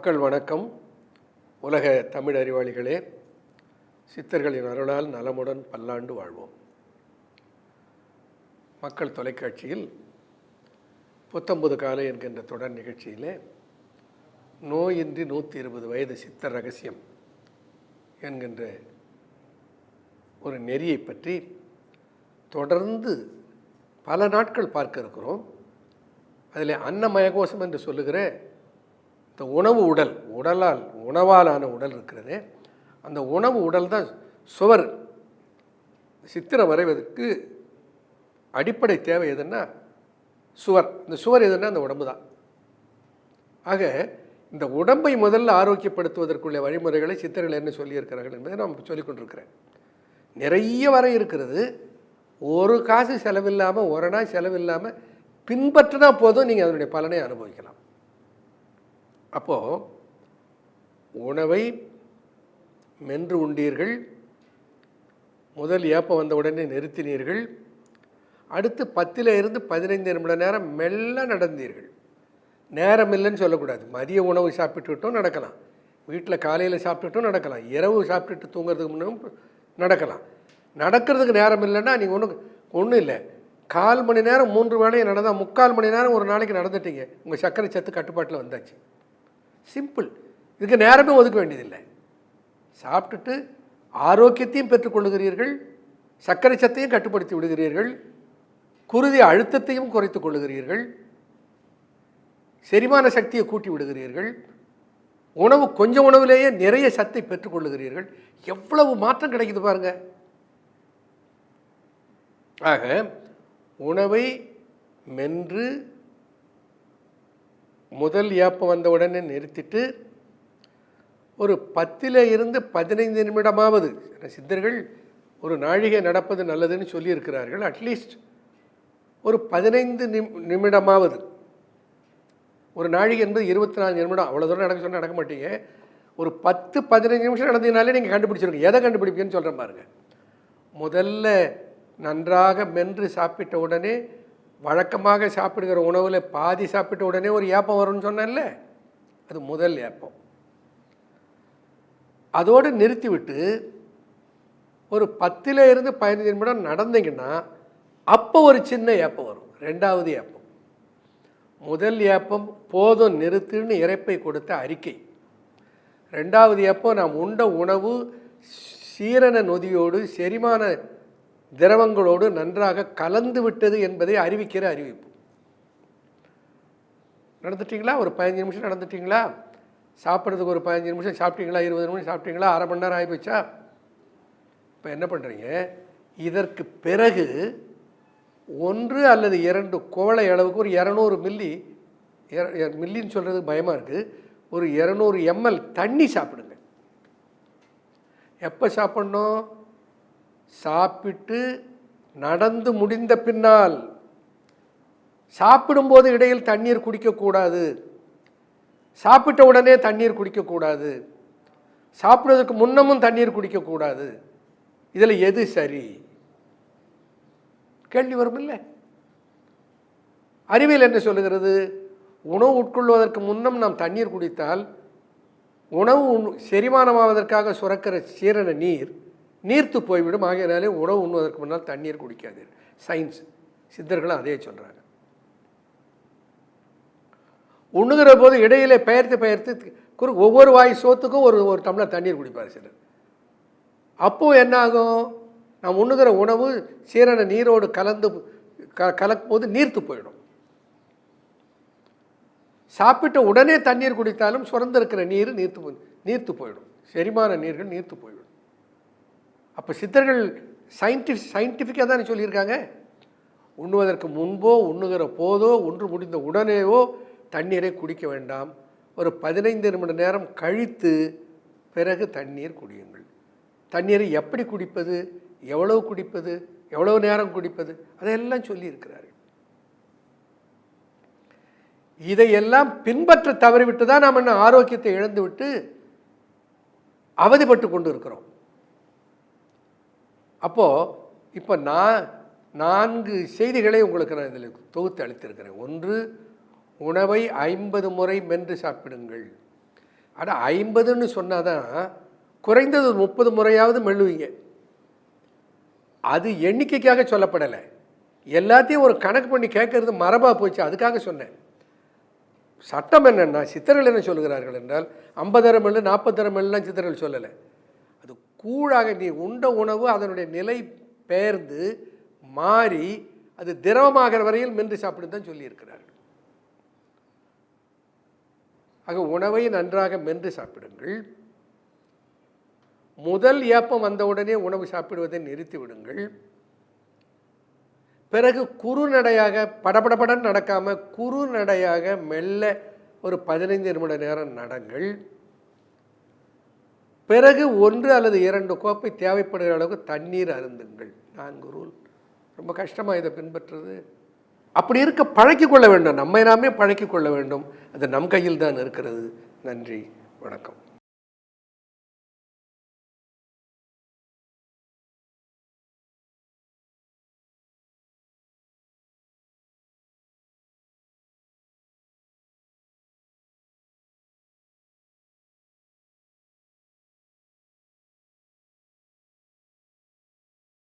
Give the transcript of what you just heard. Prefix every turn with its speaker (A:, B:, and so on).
A: மக்கள் வணக்கம். உலக தமிழ் அறிவாளிகளே சித்தர்களின் அருளால் நலமுடன் பல்லாண்டு வாழ்வோம். மக்கள் தொலைக்காட்சியில் புத்தம்புது காலை என்கின்ற தொடர் நிகழ்ச்சியிலே நோயின்றி நூற்றி இருபது வயது சித்தர் ரகசியம் என்கின்ற ஒரு நெறியை பற்றி தொடர்ந்து பல நாட்கள் பார்க்க இருக்கிறோம். அதில் அன்னமயகோஷம் என்று சொல்லுகிற இந்த உணவு உடல் உடலால் உணவாலான உடல் இருக்கிறது. அந்த உணவு உடல் தான் சுவர். சித்திரம் வரைவதற்கு அடிப்படை தேவை எதுன்னா சுவர். இந்த சுவர் எதுன்னா அந்த உடம்பு தான். ஆக இந்த உடம்பை முதல்ல ஆரோக்கியப்படுத்துவதற்குள்ள வழிமுறைகளை சித்தர்கள் என்ன சொல்லியிருக்கிறார்கள் என்பதை நான் சொல்லிக்கொண்டிருக்கிறேன் நிறைய வரை இருக்கிறது. ஒரு காசு செலவில்லாமல் ஒரு நாள் செலவில்லாமல் பின்பற்றினா போதும் நீங்கள் அதனுடைய பலனை அனுபவிக்கலாம். அப்போது உணவை மென்று உண்டீர்கள் முதல் ஏப்பம் வந்த உடனே நிறுத்தினீர்கள் அடுத்து பத்தில் இருந்து பதினைந்து நிமிட நேரம் மெல்ல நடந்தீர்கள். நேரம் இல்லைன்னு சொல்லக்கூடாது. மதிய உணவு சாப்பிட்டுட்டும் நடக்கலாம். வீட்டில் காலையில் சாப்பிட்டுட்டும் நடக்கலாம். இரவு சாப்பிட்டுட்டு தூங்குறதுக்கு முன்னும் நடக்கலாம். நடக்கிறதுக்கு நேரம் இல்லைன்னா நீங்கள் ஒன்றும் ஒன்றும் இல்லை. கால் மணி நேரம் மூன்று வேலையை நடந்தால் முக்கால் மணி நேரம் ஒரு நாளைக்கு நடந்துட்டீங்க. உங்கள் சர்க்கரை சத்து கட்டுப்பாட்டில் வந்தாச்சு. சிம்பிள் இதுக்கு நேரமே ஒதுக்க வேண்டியதில்லை. சாப்பிட்டுட்டு ஆரோக்கியத்தையும் பெற்றுக்கொள்ளுகிறீர்கள் சர்க்கரை சத்தையும் கட்டுப்படுத்தி விடுகிறீர்கள் குருதி அழுத்தத்தையும் குறைத்துக் கொள்ளுகிறீர்கள் செரிமான சக்தியை கூட்டி விடுகிறீர்கள் உணவு கொஞ்சம் உணவிலேயே நிறைய சத்தை பெற்றுக்கொள்ளுகிறீர்கள் எவ்வளவு மாற்றம் கிடைக்குது பாருங்க. ஆக உணவை மென்று முதல் ஏப்பம் வந்த உடனே நிறுத்திட்டு ஒரு பத்தில் இருந்து பதினைந்து நிமிடமாவது சித்தர்கள் ஒரு நாழிகை நடப்பது நல்லதுன்னு சொல்லியிருக்கிறார்கள். அட்லீஸ்ட் ஒரு பதினைந்து நிம் நிமிடமாவது. ஒரு நாழிகை என்பது இருபத்தி நாலு நிமிடம். அவ்வளோ தூரம் நடக்க சொன்னால் நடக்க மாட்டீங்க. ஒரு பத்து பதினஞ்சு நிமிஷம் நடந்தீங்கனாலே நீங்கள் கண்டுபிடிச்சிருங்க எதை கண்டுபிடிப்பீங்கன்னு சொல்கிறேன் பாருங்க. முதல்ல நன்றாக மென்று சாப்பிட்ட உடனே வழக்கமாக சாப்பிடுகிற உணவில் பாதி சாப்பிட்ட உடனே ஒரு ஏப்பம் வரும்னு சொன்னேன்ல? அது முதல் ஏப்பம். அதோடு நிறுத்திவிட்டு ஒரு பத்தில் இருந்து பதினஞ்சு நிமிடம் நடந்தீங்கன்னா அப்போ ஒரு சின்ன ஏப்பம் வரும். ரெண்டாவது ஏப்பம். முதல் ஏப்பம் போதும் நிறுத்துன்னு இறைப்பை கொடுத்த அறிக்கை. ரெண்டாவது ஏப்பம் நாம் உண்ட உணவு சீரண நொதியோடு செரிமான திரவங்களோடு நன்றாக கலந்து விட்டது என்பதை அறிவிக்கிற அறிவிப்பு. நடந்துட்டீங்களா? ஒரு பதினஞ்சு நிமிஷம் நடந்துட்டீங்களா? சாப்பிட்றதுக்கு ஒரு பதினஞ்சு நிமிஷம் சாப்பிட்டீங்களா? இருபது நிமிஷம் சாப்பிட்டீங்களா? அரை மணி நேரம் ஆகிப்போச்சா இப்போ என்ன பண்ணுறீங்க இதற்கு பிறகு ஒன்று அல்லது இரண்டு கோளை அளவுக்கு ஒரு இரநூறு மில்லி மில்லின்னு சொல்கிறது பயமாக இருக்குது ஒரு இரநூறு எம்எல் தண்ணி சாப்பிடுங்க. எப்போ சாப்பிட்ணும்? சாப்பிட்டு நடந்து முடிந்த பின்னால் சாப்பிடும்போது இடையில் தண்ணீர் குடிக்கக்கூடாது. சாப்பிட்ட உடனே தண்ணீர் குடிக்கக்கூடாது. சாப்பிட்றதுக்கு முன்னமும் தண்ணீர் குடிக்கக்கூடாது. இதில் எது சரி? கேள்வி வரும் இல்லை அறிவியல் என்ன சொல்லுகிறது? உணவு உட்கொள்வதற்கு முன்னம் நாம் தண்ணீர் குடித்தால் உணவு உண்- செரிமானமாவதற்காக சுரக்கிற சீரண நீர் நீர்த்து போய்விடும். ஆகையினாலே உணவு உண்ணுவதற்கு முன்னால் தண்ணீர் குடிக்காது சயின்ஸ் சித்தர்களும் அதே சொல்கிறாங்க உண்ணுகிற போது இடையிலே பெயர்த்து பெயர்த்து குறு ஒவ்வொரு வாய் சோத்துக்கும் ஒரு ஒரு டம்ளர் தண்ணீர் குடிப்பார் சிலர். அப்போது என்னாகும்? நாம் உண்ணுகிற உணவு சீரண நீரோடு கலந்து க கலக்கும் போது நீர்த்து போயிடும். சாப்பிட்ட உடனே தண்ணீர் குடித்தாலும் சுரந்திருக்கிற நீர் நீர்த்து நீர்த்து போயிடும். செரிமான நீர்கள் நீர்த்து போயிடும். அப்போ சித்தர்கள் சயின்டிஃப் சயின்டிஃபிக்காக தானே சொல்லியிருக்காங்க? உண்ணுவதற்கு முன்போ உண்ணுகிற போதோ ஒன்று முடிந்த உடனேவோ தண்ணீரை குடிக்க வேண்டாம். ஒரு பதினைந்து நிமிட நேரம் கழித்து பிறகு தண்ணீர் குடியுங்கள். தண்ணீரை எப்படி குடிப்பது? எவ்வளவு குடிப்பது? எவ்வளவு நேரம் குடிப்பது? அதையெல்லாம் சொல்லியிருக்கிறார்கள். இதையெல்லாம் பின்பற்ற தவறிவிட்டு தான் நாம் என்ன ஆரோக்கியத்தை இழந்துவிட்டு அவதிப்பட்டு கொண்டு இருக்கிறோம் அப்போது இப்போ நான் நான்கு செய்திகளை உங்களுக்கு நான் இதில் தொகுத்து அளித்திருக்கிறேன். ஒன்று உணவை ஐம்பது முறை மென்று சாப்பிடுங்கள். ஆனால் ஐம்பதுன்னு சொன்னால் தான் குறைந்தது ஒரு முப்பது முறையாவது மெல்லுவீங்க. அது எண்ணிக்கைக்காக சொல்லப்படலை. எல்லாத்தையும் ஒரு கணக்கு பண்ணி கேட்கறது மரபாக போச்சு அதுக்காக சொன்னேன். சட்டம் என்னென்னா சித்தர்கள் என்ன சொல்லுகிறார்கள் என்றால் ஐம்பதரை மெல்லு நாற்பத்தரை மெல்லாம் சித்தர்கள் சொல்லலை. கூழாக நீ உண்ட உணவு அதனுடைய நிலை பெயர்ந்து மாறி அது திரவமாகிற வரையில் மென்று சாப்பிடு தான் சொல்லியிருக்கிறார்கள். ஆக உணவை நன்றாக மென்று சாப்பிடுங்கள். முதல் ஏப்பம் வந்தவுடனே உணவு சாப்பிடுவதை நிறுத்தி விடுங்கள். பிறகு குறுநடையாக படபடபடன் நடக்காமல் குறுநடையாக மெல்ல ஒரு பதினைந்து நிமிட நேரம் நடங்கள். பிறகு ஒன்று அல்லது இரண்டு கோப்பை தேவைப்படுகிற அளவுக்கு தண்ணீர் அருந்துங்கள். நான்கு ரூல். ரொம்ப கஷ்டமாக இதை பின்பற்றுறது. அப்படி இருக்க பழக்கி கொள்ள வேண்டும். நம்மை நாமே பழக்கிக்கொள்ள வேண்டும். அது நம் கையில் தான் இருக்கிறது. நன்றி. வணக்கம்.